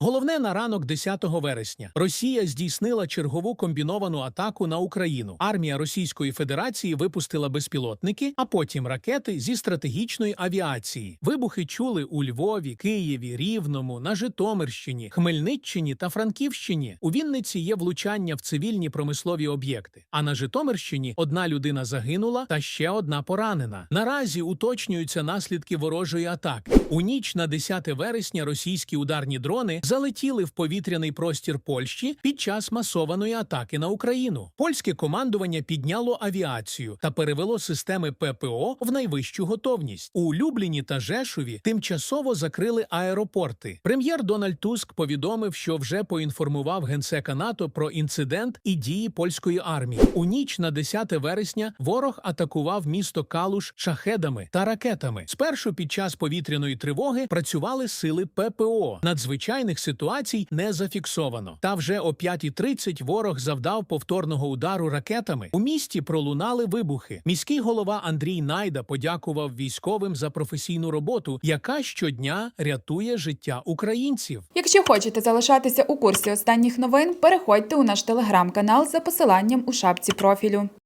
Головне на ранок 10 вересня Росія здійснила чергову комбіновану атаку на Україну. Армія Російської Федерації випустила безпілотники, а потім ракети зі стратегічної авіації. Вибухи чули у Львові, Києві, Рівному, на Житомирщині, Хмельниччині та Франківщині. У Вінниці є влучання в цивільні промислові об'єкти. А на Житомирщині одна людина загинула та ще одна поранена. Наразі уточнюються наслідки ворожої атаки. У ніч на 10 вересня російські ударні дрони залетіли в повітряний простір Польщі під час масованої атаки на Україну. Польське командування підняло авіацію та перевело системи ППО в найвищу готовність. У Любліні та Жешові тимчасово закрили аеропорти. Прем'єр Дональд Туск повідомив, що вже поінформував генсека НАТО про інцидент і дії польської армії. У ніч на 10 вересня ворог атакував місто Калуш шахедами та ракетами. Спершу під час повітряної тривоги працювали сили ППО. Надзвичайних ситуацій не зафіксовано. Та вже о 5.30 ворог завдав повторного удару ракетами. У місті пролунали вибухи. Міський голова Андрій Найда подякував військовим за професійну роботу, яка щодня рятує життя українців. Якщо хочете залишатися у курсі останніх новин, переходьте у наш телеграм-канал за посиланням у шапці профілю.